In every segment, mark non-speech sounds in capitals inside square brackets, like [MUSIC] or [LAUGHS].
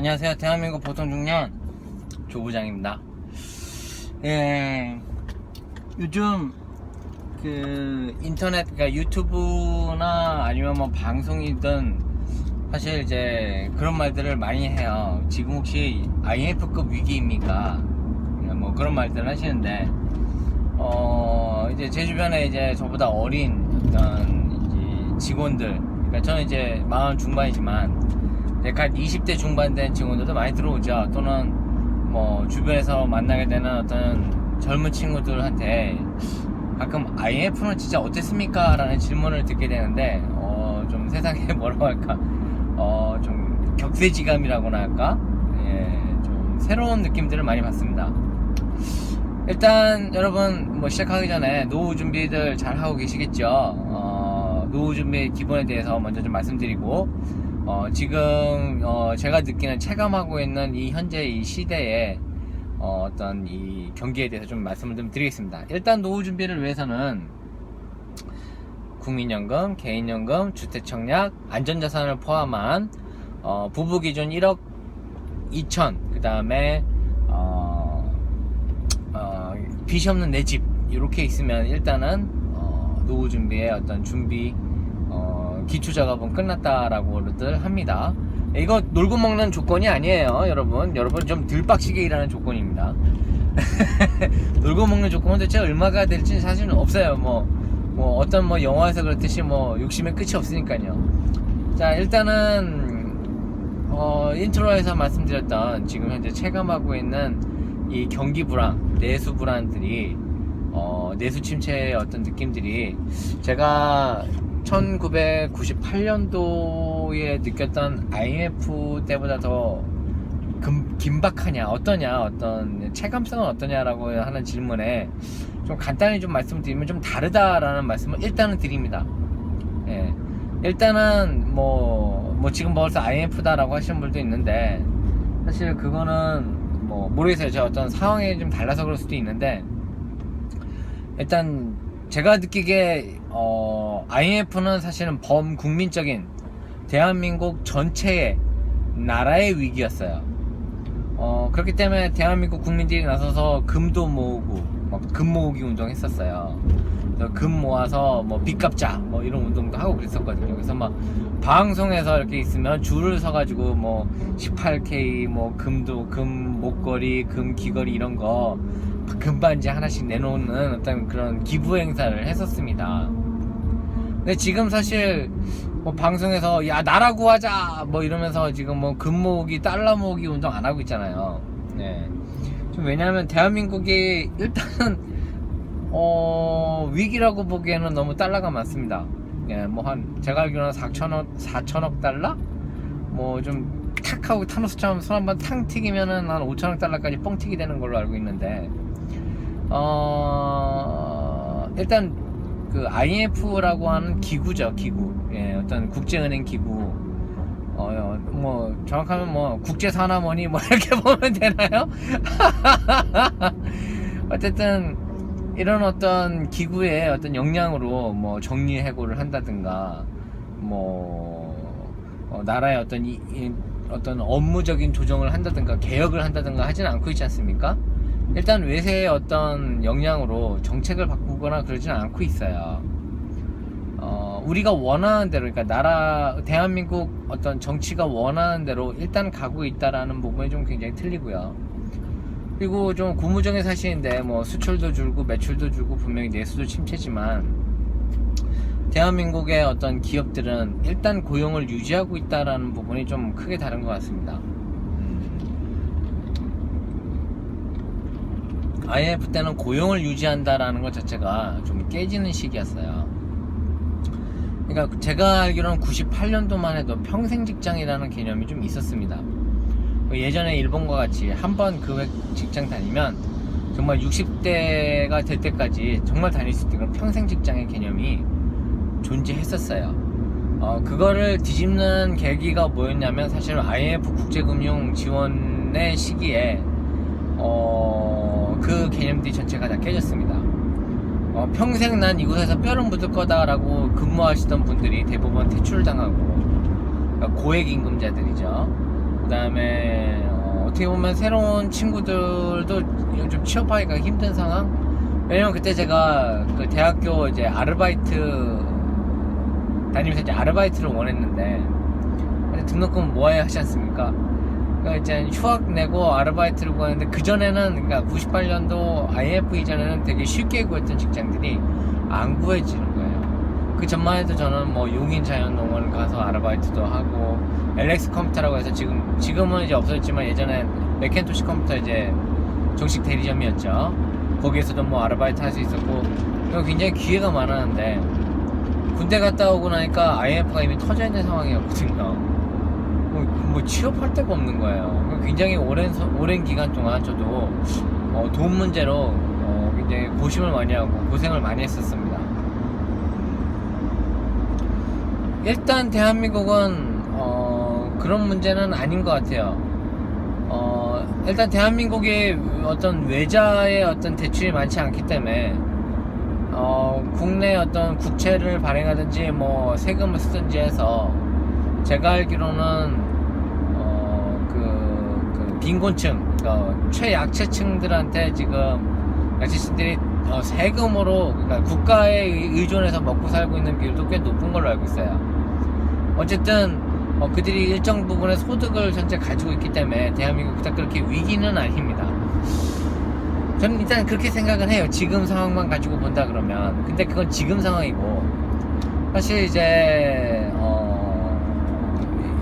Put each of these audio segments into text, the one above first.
안녕하세요. 대한민국 보통 중년 조부장입니다. 예, 요즘 그 인터넷, 그러니까 유튜브나 아니면 뭐 방송이든 사실 이제 그런 말들을 많이 해요. 지금 혹시 IMF급 위기입니까? 뭐 그런 말들을 하시는데, 어, 이제 제 주변에 이제 저보다 어린 어떤 직원들, 그러니까 저는 이제 마흔 중반이지만, 약간 20대 중반 된 친구들도 많이 들어오죠. 또는 뭐 주변에서 만나게 되는 어떤 젊은 친구들한테 가끔 IMF는 진짜 어땠습니까? 라는 질문을 듣게 되는데 어, 좀 세상에 [LAUGHS] 뭐라고 할까 어, 좀 격세지감이라고나 할까 예, 좀 새로운 느낌들을 많이 받습니다. 일단 여러분 뭐 시작하기 전에 노후 준비들 잘 하고 계시겠죠? 어, 노후 준비 기본에 대해서 먼저 좀 말씀드리고 어, 지금 어, 제가 느끼는 체감하고 있는 이 현재 이 시대에 어, 어떤 이 경기에 대해서 좀 말씀을 좀 드리겠습니다. 일단 노후 준비를 위해서는 국민연금, 개인연금, 주택청약, 안전자산을 포함한 어, 부부 기준 1억 2천, 그 다음에 어, 어, 빚이 없는 내 집 이렇게 있으면 일단은 어, 노후 준비의 어떤 준비 어, 기초 작업은 끝났다라고들 합니다. 이거 놀고 먹는 조건이 아니에요, 여러분. 여러분 좀덜 빡시게 일하는 조건입니다. [LAUGHS] 놀고 먹는 조건은 대체 얼마가 될지 사실은 없어요. 뭐, 뭐 어떤 뭐 영화에서 그렇듯이 뭐 욕심의 끝이 없으니까요. 자, 일단은 어, 인트로에서 말씀드렸던 지금 현재 체감하고 있는 이 경기 불안, 내수 불안들이 어, 내수 침체의 어떤 느낌들이 제가 1998년도에 느꼈던 IMF 때보다 더 금, 긴박하냐, 어떠냐, 어떤 체감성은 어떠냐라고 하는 질문에 좀 간단히 좀 말씀드리면 좀 다르다라는 말씀을 일단은 드립니다. 예. 일단은 뭐, 뭐 지금 벌써 IMF다라고 하시는 분도 있는데 사실 그거는 뭐 모르겠어요. 저 어떤 상황이 좀 달라서 그럴 수도 있는데 일단 제가 느끼기에 어, IMF는 사실은 범국민적인 대한민국 전체의 나라의 위기였어요. 어, 그렇기 때문에 대한민국 국민들이 나서서 금도 모으고 막금 모으기 운동 했었어요. 그래서 금 모아서 뭐 빚 갚자 뭐 이런 운동도 하고 그랬었거든요. 그래서 막 방송에서 이렇게 있으면 줄을 서가지고 뭐 18K 뭐 금도 금 목걸이 금 귀걸이 이런 거 금반지 하나씩 내놓는 어떤 그런 기부 행사를 했었습니다. 근데 지금 사실 뭐 방송에서 야 나라고 하자 뭐 이러면서 지금 뭐 금 모으기 달러 모으기 운동 안 하고 있잖아요. 네. 좀 왜냐하면 대한민국이 일단은 어 위기라고 보기에는 너무 달러가 많습니다. 예, 뭐 한 제가 알기로는 4천억 4천억 달러 뭐 좀 탁 하고 타노스처럼 손 한번 탕 튀기면은 한 5천억 달러까지 뻥 튀기 되는 걸로 알고 있는데 어 일단 그 IMF라고 하는 기구죠 기구 예 어떤 국제은행 기구 어 뭐 정확하면 뭐 국제산하모니 뭐 [LAUGHS] 이렇게 보면 되나요? [LAUGHS] 어쨌든 이런 어떤 기구의 어떤 역량으로 뭐 정리 해고를 한다든가 뭐 어, 나라의 어떤 이, 이 어떤 업무적인 조정을 한다든가 개혁을 한다든가 하진 않고 있지 않습니까? 일단 외세의 어떤 역량으로 정책을 바꾸거나 그러지는 않고 있어요. 어, 우리가 원하는 대로, 그러니까 나라, 대한민국 어떤 정치가 원하는 대로 일단 가고 있다라는 부분이 좀 굉장히 틀리고요. 그리고 좀 고무적인 사실인데, 뭐 수출도 줄고 매출도 줄고 분명히 내수도 침체지만, 대한민국의 어떤 기업들은 일단 고용을 유지하고 있다라는 부분이 좀 크게 다른 것 같습니다. IMF 때는 고용을 유지한다라는 것 자체가 좀 깨지는 시기였어요. 그러니까 제가 알기로는 98년도만 해도 평생 직장이라는 개념이 좀 있었습니다. 예전에 일본과 같이 한 번 그 직장 다니면 정말 60대가 될 때까지 정말 다닐 수 있는 평생 직장의 개념이 존재했었어요. 어, 그거를 뒤집는 계기가 뭐였냐면 사실은 IMF 국제금융 지원의 시기에 어, 그 개념들이 전체가 다 깨졌습니다. 어, 평생 난 이곳에서 뼈를 묻을 거다라고 근무하시던 분들이 대부분 퇴출당하고 그러니까 고액 임금자들이죠. 그 다음에 어, 어떻게 보면 새로운 친구들도 요즘 취업하기가 힘든 상황. 왜냐면 그때 제가 그 대학교 이제 아르바이트 다니면서 이제 아르바이트를 원했는데 등록금 모아야 하지 않습니까? 그러니까 이제 휴학 내고 아르바이트를 구하는데 그 전에는 그러니까 98년도 IF 이전에는 되게 쉽게 구했던 직장들이 안 구해지는 거예요. 그 전만 해도 저는 뭐 용인 자연농원 가서 아르바이트도 하고 LX 컴퓨터라고 해서 지금 지금은 이제 없어졌지만 예전에 맥켄토시 컴퓨터 이제 정식 대리점이었죠. 거기에서도 뭐 아르바이트 할 수 있었고 굉장히 기회가 많았는데 군대 갔다 오고 나니까 IMF가 이미 터져 있는 상황이었거든요. 뭐, 뭐 취업할 데가 없는 거예요. 굉장히 오랜 서- 오랜 기간 동안 저도 어, 돈 문제로 어, 굉장히 고심을 많이 하고 고생을 많이 했었습니다. 일단 대한민국은 어, 그런 문제는 아닌 것 같아요. 어, 일단 대한민국이 어떤 외자의 어떤 대출이 많지 않기 때문에 어, 국내 어떤 국채를 발행하든지 뭐 세금을 쓰든지 해서 제가 알기로는 빈곤층, 그러니까 최약체층들한테 지금 약체층들이 어, 세금으로 그러니까 국가에 의- 의존해서 먹고 살고 있는 비율도 꽤 높은 걸로 알고 있어요. 어쨌든 어, 그들이 일정 부분의 소득을 현재 가지고 있기 때문에 대한민국이 딱 그렇게 위기는 아닙니다. 저는 일단 그렇게 생각은 해요. 지금 상황만 가지고 본다 그러면. 근데 그건 지금 상황이고 사실 이제 어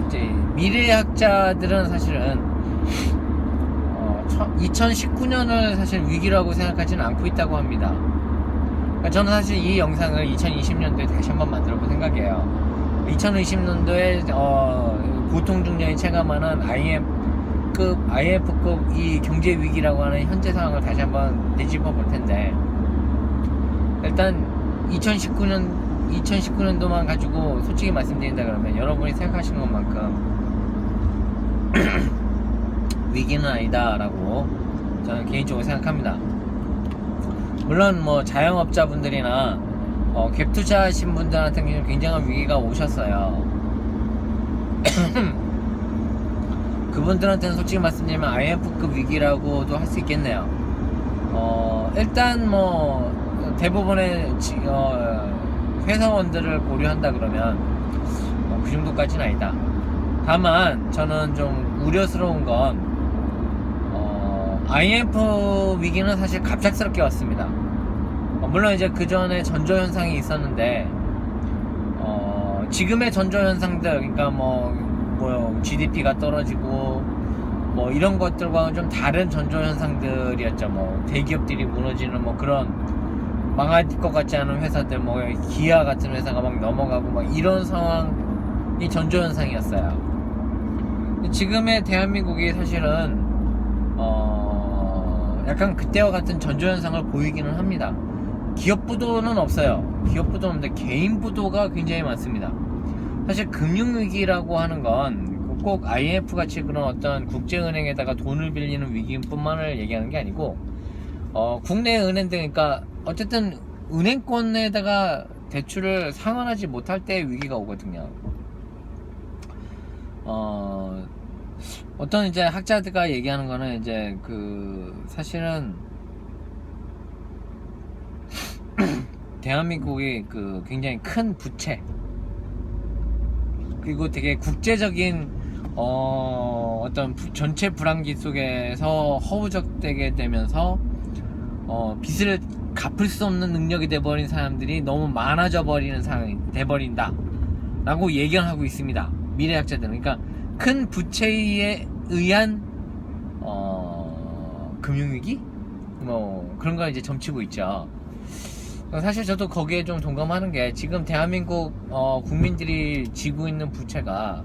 이제 미래학자들은 사실은 어 2019년을 사실 위기라고 생각하지는 않고 있다고 합니다. 그러니까 저는 사실 이 영상을 2020년도에 다시 한번 만들어 볼 생각이에요. 2020년도에 어, 보통 중년이 체감하는 IM급, IMF급 이 경제 위기라고 하는 현재 상황을 다시 한번 되짚어 볼 텐데 일단 2019년 2019년도만 가지고 솔직히 말씀드린다 그러면 여러분이 생각하시는 것만큼 위기는 아니다라고 저는 개인적으로 생각합니다. 물론 뭐 자영업자분들이나 어, 갭 투자하신 분들 한테 는 굉장한 위기가 오셨어요. [CLEARS THROAT] 그분들한테는 솔직히 말씀드리면 IMF급 위기라고도 할 수 있겠네요. 어, 일단 뭐 대부분의 지- 어, 회사원들을 고려한다 그러면 뭐, 그 정도까지는 아니다. 다만 저는 좀 우려스러운 건 어, IMF 위기는 사실 갑작스럽게 왔습니다. 어, 물론 이제 그 전에 전조 현상이 있었는데 어, 지금의 전조 현상들 그러니까 뭐, 뭐 GDP가 떨어지고 뭐 이런 것들과는 좀 다른 전조 현상들이었죠. 뭐 대기업들이 무너지는 뭐 그런 망할 것 같지 않은 회사들 뭐 기아 같은 회사가 막 넘어가고 막 이런 상황이 전조 현상이었어요. 지금의 대한민국이 사실은 어 약간 그때와 같은 전조 현상을 보이기는 합니다. 기업 부도는 없어요. 기업 부도는 없는데 개인 부도가 굉장히 많습니다. 사실 금융위기라고 하는 건 꼭 IMF 같이 그런 어떤 국제은행에다가 돈을 빌리는 위기뿐만을 얘기하는 게 아니고 어, 국내 은행들 그러니까 어쨌든 은행권에다가 대출을 상환하지 못할 때 위기가 오거든요. 어, 어떤 이제 학자들과 얘기하는 거는 이제 그 사실은 [CLEARS THROAT] 대한민국이 그 굉장히 큰 부채. 그리고 되게 국제적인 어, 어떤 부- 전체 불황기 속에서 허우적대게 되면서 어, 빚을 갚을 수 없는 능력이 돼버린 사람들이 너무 많아져 버리는 상황이 돼버린다 라고 예견하고 있습니다. 미래학자들은. 그러니까 큰 부채에 의한 어, 금융위기 뭐 그런 걸 이제 점치고 있죠 사실 저도 거기에 좀 동감하는 게 지금 대한민국 어, 국민들이 지고 있는 부채가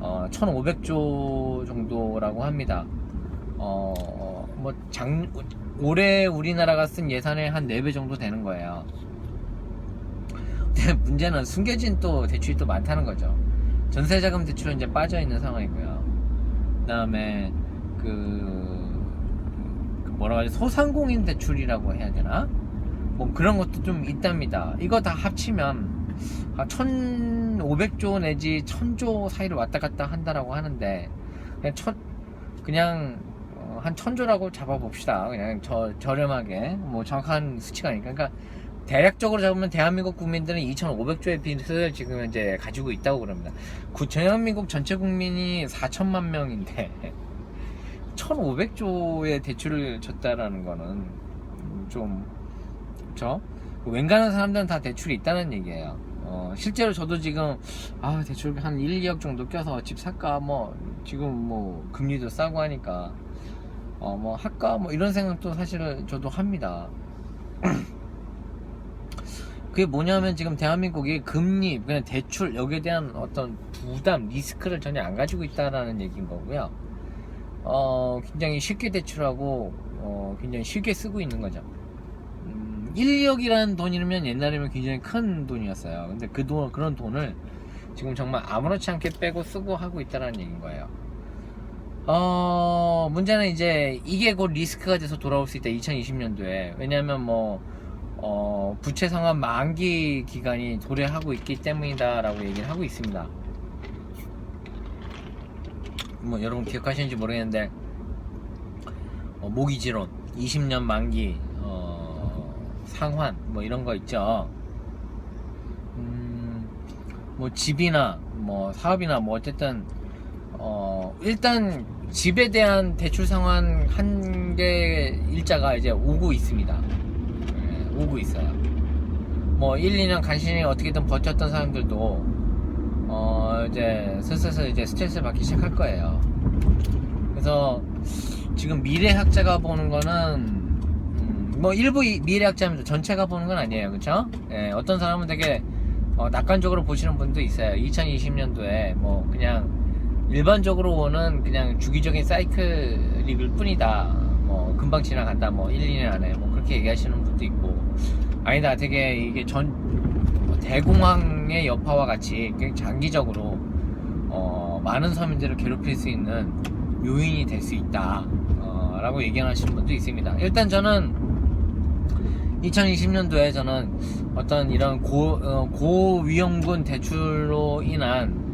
어, 1,500조 정도라고 합니다. 어, 뭐 장, 올해 우리나라가 쓴 예산의 한 4배 정도 되는 거예요. 근데 문제는 숨겨진 또 대출이 또 많다는 거죠. 전세자금 대출은 이제 빠져 있는 상황이고요. 그 다음에 그, 그 뭐라 하지 소상공인 대출이라고 해야 되나? 뭐 그런 것도 좀 있답니다. 이거 다 합치면 한 1,500조 내지 1,000조 사이를 왔다 갔다 한다라고 하는데 그냥 천 그냥 어, 한 천조라고 잡아봅시다. 그냥 저 저렴하게 뭐 정확한 수치가 아니니까. 그러니까 대략적으로 잡으면 대한민국 국민들은 2,500조의 빚을 지금 이제 가지고 있다고 그럽니다. 구- 대한민국 전체 국민이 4천만 명인데 [LAUGHS] 1,500조의 대출을 졌다라는 거는 좀 그렇죠? 웬간한 사람들은 다 대출이 있다는 얘기예요. 어, 실제로 저도 지금 아 대출 한 1, 2억 정도 껴서 집 살까 뭐 지금 뭐 금리도 싸고 하니까 어 뭐 할까 뭐 이런 생각도 사실은 저도 합니다. 그게 뭐냐면 지금 대한민국이 금리 그냥 대출 여기에 대한 어떤 부담 리스크를 전혀 안 가지고 있다라는 얘기인 거고요. 어 굉장히 쉽게 대출하고 어 굉장히 쉽게 쓰고 있는 거죠. 음, 1, 2억이라는 돈이면 옛날에는 굉장히 큰 돈이었어요. 근데 그 돈, 그런 돈을 지금 정말 아무렇지 않게 빼고 쓰고 하고 있다는 얘기인 거예요. 어, 문제는 이제 이게 곧 리스크가 돼서 돌아올 수 있다. 2020년도에. 왜냐면 뭐, 어, 부채 상환 만기 기간이 도래하고 있기 때문이다라고 얘기를 하고 있습니다. 뭐, 여러분 기억하시는지 모르겠는데, 어, 모기지론, 20년 만기, 어, 상환, 뭐 이런 거 있죠. 음, 뭐 집이나 뭐 사업이나 뭐 어쨌든 어, 일단 집에 대한 대출 상환 한개 일자가 이제 오고 있습니다. 예, 오고 있어요. 뭐 1, 2년 간신히 어떻게든 버텼던 사람들도 어, 이제 슬슬 이제 스트레스를 받기 시작할 거예요. 그래서 지금 미래학자가 보는 거는 음, 뭐 일부 이- 미래학자입니다. 전체가 보는 건 아니에요. 그쵸? 예, 어떤 사람은 되게 어, 낙관적으로 보시는 분도 있어요. 2020년도에 뭐 그냥 일반적으로 오는 그냥 주기적인 사이클일 뿐이다. 뭐 금방 지나간다. 뭐 1, 2년 안에 뭐 그렇게 얘기하시는 분도 있고 아니다. 되게 이게 전뭐 대공황의 여파와 같이 장기적으로 어, 많은 서민들을 괴롭힐 수 있는 요인이 될 수 있다. 어, 라고 얘기하시는 분도 있습니다. 일단 저는 2020년도에 저는 어떤 이런 고, 어, 고위험군 대출로 인한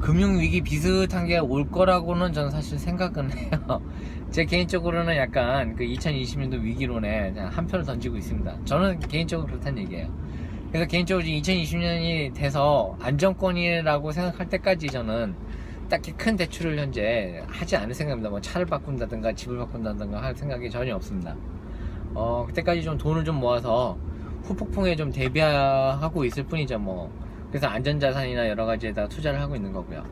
금융위기 비슷한 게 올 거라고는 저는 사실 생각은 [LAUGHS] 해요. 제 개인적으로는 약간 그 2020년도 위기론에 한 표를 던지고 있습니다. 저는 개인적으로 그렇다는 얘기예요. 그래서 개인적으로 2020년이 돼서 안정권이라고 생각할 때까지 저는 딱히 큰 대출을 현재 하지 않을 생각입니다. 뭐 차를 바꾼다든가 집을 바꾼다든가 할 생각이 전혀 없습니다. 어, 그때까지 좀 돈을 좀 모아서 후폭풍에 좀 대비하고 있을 뿐이죠, 뭐. 그래서 안전자산이나 여러 가지에다 투자를 하고 있는 거고요.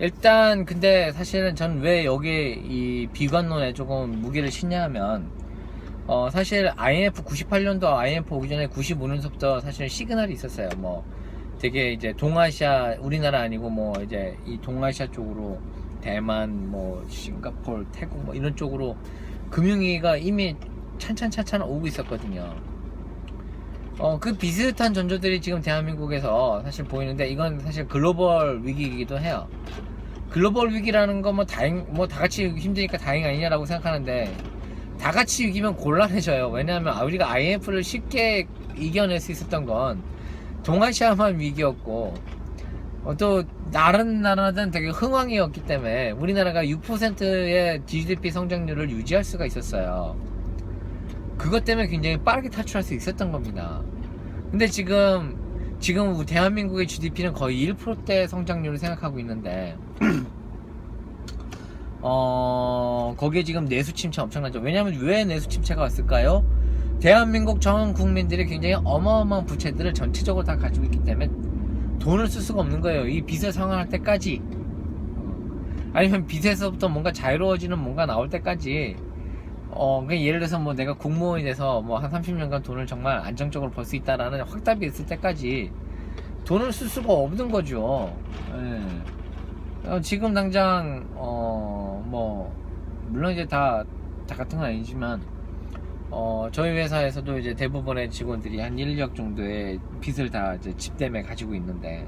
일단, 근데 사실은 전 왜 여기 이 비관론에 조금 무게를 싣냐 하면, 어, 사실 IMF 98년도 IMF 오기 전에 95년서부터 사실 시그널이 있었어요. 뭐, 되게 이제 동아시아, 우리나라 아니고 뭐 이제 이 동아시아 쪽으로 대만, 뭐, 싱가폴, 태국 뭐 이런 쪽으로 금융위기가 이미 찬찬찬찬 오고 있었거든요. 어, 그 비슷한 전조들이 지금 대한민국에서 사실 보이는데 이건 사실 글로벌 위기이기도 해요. 글로벌 위기라는 거 뭐 다행, 뭐 다 같이 힘드니까 다행 아니냐라고 생각하는데 다 같이 위기면 곤란해져요. 왜냐하면 아, 우리가 IMF를 쉽게 이겨낼 수 있었던 건 동아시아만 위기였고 어, 또 다른 나라는 되게 흥황이었기 때문에 우리나라가 6%의 GDP 성장률을 유지할 수가 있었어요. 그것 때문에 굉장히 빠르게 탈출할 수 있었던 겁니다. 근데 지금 지금 대한민국의 GDP는 거의 1%대 성장률을 생각하고 있는데 [CLEARS THROAT] 어 거기에 지금 내수 침체 엄청나죠. 왜냐하면 왜 내수 침체가 왔을까요? 대한민국 전 국민들이 굉장히 어마어마한 부채들을 전체적으로 다 가지고 있기 때문에 돈을 쓸 수가 없는 거예요. 이 빚을 상환할 때까지 아니면 빚에서부터 뭔가 자유로워지는 뭔가 나올 때까지 어, 그 예를 들어서 뭐 내가 공무원이 돼서 뭐 한 30년간 돈을 정말 안정적으로 벌 수 있다라는 확답이 있을 때까지 돈을 쓸 수가 없는 거죠. 예. 어, 지금 당장 어, 뭐 물론 이제 다, 다 같은 건 아니지만 어, 저희 회사에서도 이제 대부분의 직원들이 한 1, 2억 정도의 빚을 다 이제 집 때문에 가지고 있는데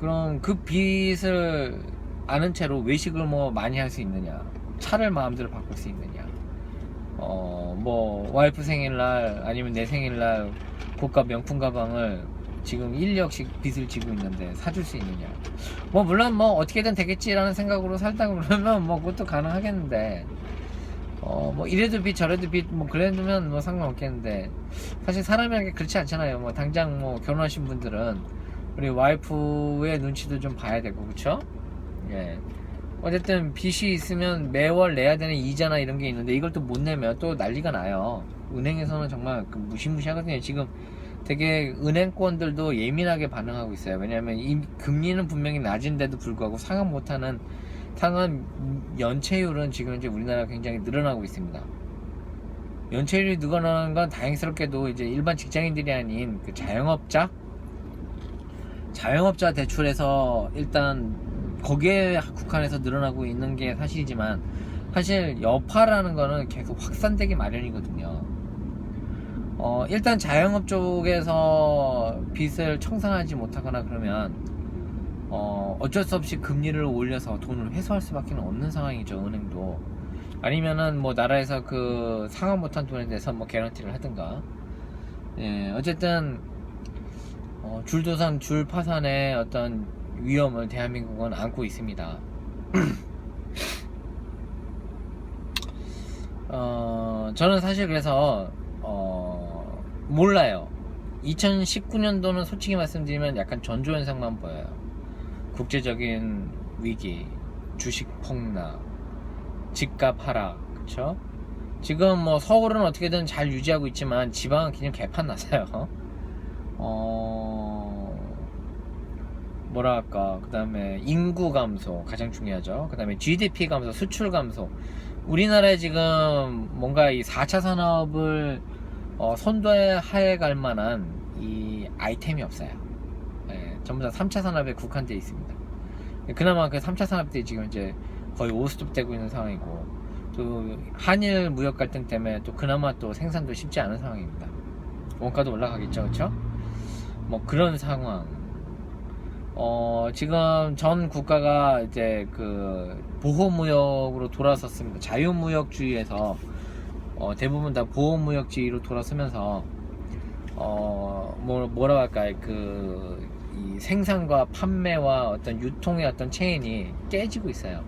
그럼 그 빚을 아는 채로 외식을 뭐 많이 할 수 있느냐 차를 마음대로 바꿀 수 있느냐. 어 뭐 와이프 생일날 아니면 내 생일날 고가 명품 가방을 지금 1억씩 빚을 지고 있는데 사줄 수 있느냐. 뭐 물론 뭐 어떻게든 되겠지라는 생각으로 살다 그러면 뭐 그것도 가능하겠는데. 어 뭐 이래도 빚 저래도 빚뭐 그래두면 뭐 상관없겠는데. 사실 사람이라는 게 그렇지 않잖아요. 뭐 당장 뭐 결혼하신 분들은 우리 와이프의 눈치도 좀 봐야 되고 그쵸? 예 어쨌든 빚이 있으면 매월 내야 되는 이자나 이런 게 있는데 이걸 또 못 내면 또 난리가 나요 은행에서는 정말 그 무시무시하거든요 지금 되게 은행권들도 예민하게 반응하고 있어요. 왜냐하면 이 금리는 분명히 낮은데도 불구하고 상환 못하는 상환 연체율은 지금 이제 우리나라 굉장히 늘어나고 있습니다. 연체율이 늘어나는 건 다행스럽게도 이제 일반 직장인들이 아닌 그 자영업자 자영업자 대출에서 일단 거기에 국한해서 늘어나고 있는 게 사실이지만 사실 여파라는 거는 계속 확산되기 마련이거든요. 어, 일단 자영업 쪽에서 빚을 청산하지 못하거나 그러면 어, 어쩔 수 없이 금리를 올려서 돈을 회수할 수밖에 없는 상황이죠 은행도 아니면은 뭐 나라에서 그 상환 못한 돈에 대해서 뭐 개런티를 하든가 예 어쨌든 어, 줄도산 줄 파산의 어떤 위험을 대한민국은 안고 있습니다 [CLEARS THROAT] 어, 저는 사실 그래서 어, 몰라요. 2019년도는 솔직히 말씀드리면 약간 전조 현상만 보여요. 국제적인 위기, 주식 폭락, 집값 하락, 그쵸? 지금 뭐 서울은 어떻게든 잘 유지하고 있지만 지방은 그냥 개판 났어요. [LAUGHS] 어, 뭐랄까, 그 다음에 인구 감소, 가장 중요하죠. 그 다음에 GDP 감소, 수출 감소. 우리나라에 지금 뭔가 이 4차 산업을 어, 선도하에 갈 만한 이 아이템이 없어요. 예, 전부 다 3차 산업에 국한되어 있습니다. 그나마 그 3차 산업 때 지금 이제 거의 오스톱 되고 있는 상황이고 또 한일 무역 갈등 때문에 또 그나마 또 생산도 쉽지 않은 상황입니다. 원가도 올라가겠죠, 그렇죠? 뭐 그런 상황. 어, 지금 전 국가가 이제 그 보호무역으로 돌아섰습니다. 자유무역주의에서 어, 대부분 다 보호무역주의로 돌아서면서 어, 뭐, 뭐라고 할까요? 그, 이 생산과 판매와 어떤 유통의 어떤 체인이 깨지고 있어요.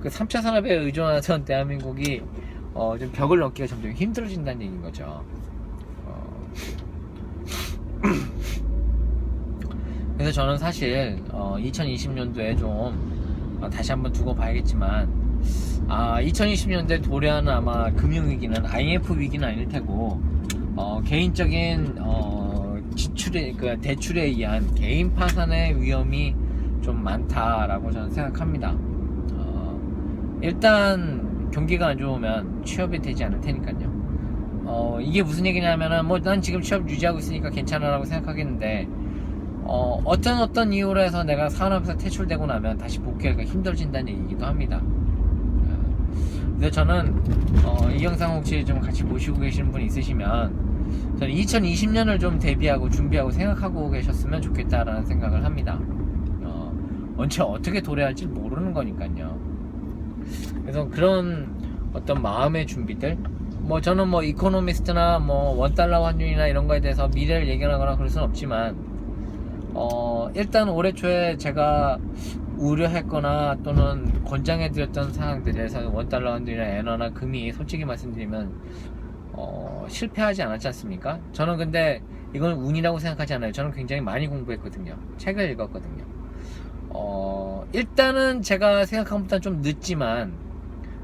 그 3차 산업에 의존하던 대한민국이 어, 좀 벽을 넘기가 점점 힘들어진다는 얘기인 거죠. 어, 그래서 저는 사실 어, 2020년도에 좀 어, 다시 한번 두고 봐야겠지만 아 2020년대 도래하는 아마 금융위기는 IMF 위기는 아닐 테고 어, 개인적인 어, 지출에 그 대출에 의한 개인 파산의 위험이 좀 많다라고 저는 생각합니다. 어, 일단 경기가 안 좋으면 취업이 되지 않을 테니까요. 어, 이게 무슨 얘기냐면은 뭐 난 지금 취업 유지하고 있으니까 괜찮아라고 생각하겠는데 어, 어떤 어떤 이유로 해서 내가 산업에서 퇴출되고 나면 다시 복귀하기가 힘들어진다는 얘기기도 합니다. 어, 그래서 저는 어, 이 영상 혹시 좀 같이 보시고 계시는 분 있으시면 저는 2020년을 좀 대비하고 준비하고 생각하고 계셨으면 좋겠다라는 생각을 합니다. 어, 언제 어떻게 도래할지 모르는 거니까요. 그래서 그런 어떤 마음의 준비들 뭐 저는 뭐 이코노미스트나 뭐 원달러 환율이나 이런 거에 대해서 미래를 예견하거나 그럴 수는 없지만 어, 일단 올해 초에 제가 우려했거나 또는 권장해드렸던 사항들에서 원달러 환율이나 엔화나 금이 솔직히 말씀드리면 어, 실패하지 않았지 않습니까? 저는 근데 이건 운이라고 생각하지 않아요. 저는 굉장히 많이 공부했거든요. 책을 읽었거든요. 어, 일단은 제가 생각한 것보다 좀 늦지만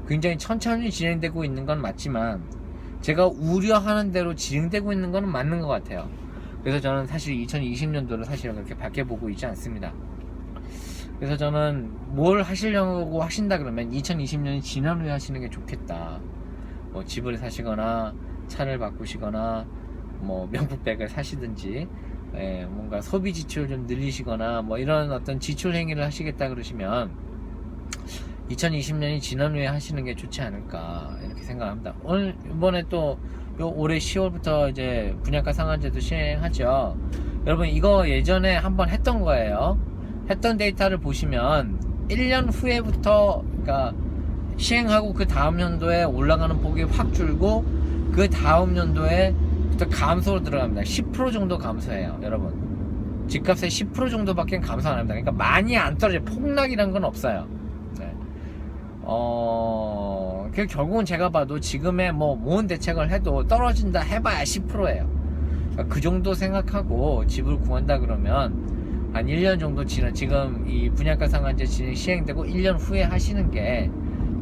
굉장히 천천히 진행되고 있는 건 맞지만 제가 우려하는 대로 진행되고 있는 건 맞는 것 같아요. 그래서 저는 사실 2020년도를 사실 그렇게 밝게 보고 있지 않습니다. 그래서 저는 뭘 하시려고 하신다 그러면 2020년이 지난 후에 하시는 게 좋겠다. 뭐 집을 사시거나 차를 바꾸시거나 뭐 명품백을 사시든지 예, 뭔가 소비 지출을 좀 늘리시거나 뭐 이런 어떤 지출 행위를 하시겠다 그러시면 2020년이 지난 후에 하시는 게 좋지 않을까 이렇게 생각합니다. 오늘 이번에 또 요 올해 10월부터 이제 분양가 상한제도 시행하죠. 여러분 이거 예전에 한번 했던 거예요. 했던 데이터를 보시면 1년 후에부터 그러니까 시행하고 그 다음 연도에 올라가는 폭이 확 줄고 그 다음 연도에 감소로 들어갑니다. 10% 정도 감소해요, 여러분. 집값의 10% 정도밖에 감소 안 합니다. 그러니까 많이 안 떨어져요. 폭락이란 건 없어요. 네. 어, 그 결국은 제가 봐도 지금의 뭐 모은 대책을 해도 떨어진다 해봐야 10%예요. 그 정도 생각하고 집을 구한다 그러면 한 1년 정도 지나 지금 이 분양가 상한제 진행 시행되고 1년 후에 하시는 게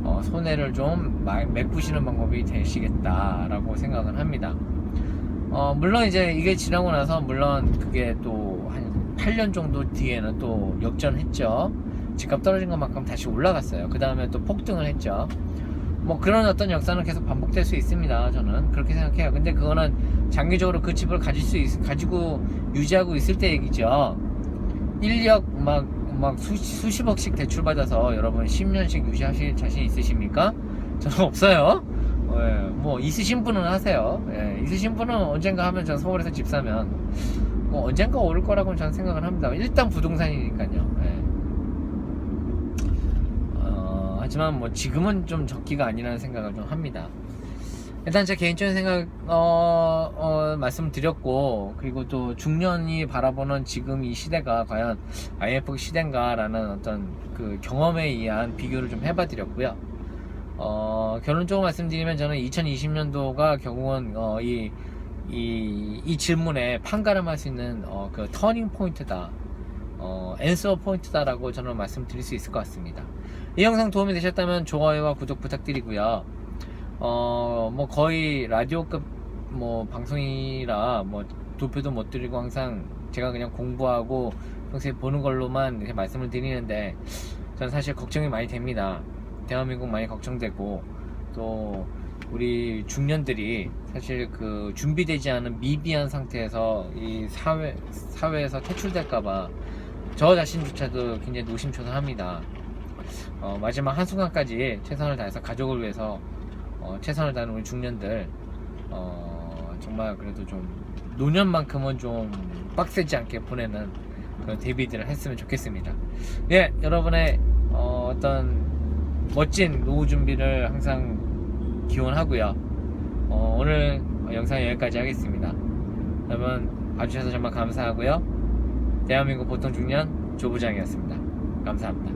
어, 손해를 좀 마- 메꾸시는 방법이 되시겠다라고 생각을 합니다. 어, 물론 이제 이게 지나고 나서 물론 그게 또 한 8년 정도 뒤에는 또 역전했죠. 집값 떨어진 것만큼 다시 올라갔어요. 그 다음에 또 폭등을 했죠. 뭐 그런 어떤 역사는 계속 반복될 수 있습니다. 저는 그렇게 생각해요. 근데 그거는 장기적으로 그 집을 가질 수 있, 가지고 유지하고 있을 때 얘기죠. 1억 막, 막 수, 수십억씩 대출받아서 여러분 10년씩 유지하실 자신 있으십니까? 저는 없어요. 예, 뭐 있으신 분은 하세요. 예, 있으신 분은 언젠가 하면 전 서울에서 집 사면 뭐 언젠가 오를 거라고는 저는 생각을 합니다. 일단 부동산이니까요. 예. 어, 하지만 뭐 지금은 좀 적기가 아니라는 생각을 좀 합니다. 일단 제 개인적인 생각 어, 어, 말씀드렸고 그리고 또 중년이 바라보는 지금 이 시대가 과연 IMF 시대인가라는 어떤 그 경험에 의한 비교를 좀 해봐드렸고요. 어, 결론적으로 말씀드리면 저는 2020년도가 결국은 어, 이, 이, 이 질문에 판가름할 수 있는 어, 그 터닝 포인트다. 어, 앤서 포인트다라고 저는 말씀드릴 수 있을 것 같습니다. 이 영상 도움이 되셨다면 좋아요와 구독 부탁드리고요. 어, 뭐 거의 라디오급 뭐 방송이라 뭐 도표도 못 드리고 항상 제가 그냥 공부하고 평소에 보는 걸로만 이렇게 말씀을 드리는데 저는 사실 걱정이 많이 됩니다. 대한민국 많이 걱정되고 또 우리 중년들이 사실 그 준비되지 않은 미비한 상태에서 이 사회 사회에서 퇴출될까봐 저 자신조차도 굉장히 노심초사합니다. 어, 마지막 한 순간까지 최선을 다해서 가족을 위해서 어, 최선을 다하는 우리 중년들 어, 정말 그래도 좀 노년만큼은 좀 빡세지 않게 보내는 그런 데뷔들을 했으면 좋겠습니다. 예, 여러분의 어, 어떤 멋진 노후 준비를 항상 기원하고요. 어, 오늘 영상 여기까지 하겠습니다. 여러분 봐주셔서 정말 감사하고요. 대한민국 보통 중년 조부장이었습니다. 감사합니다.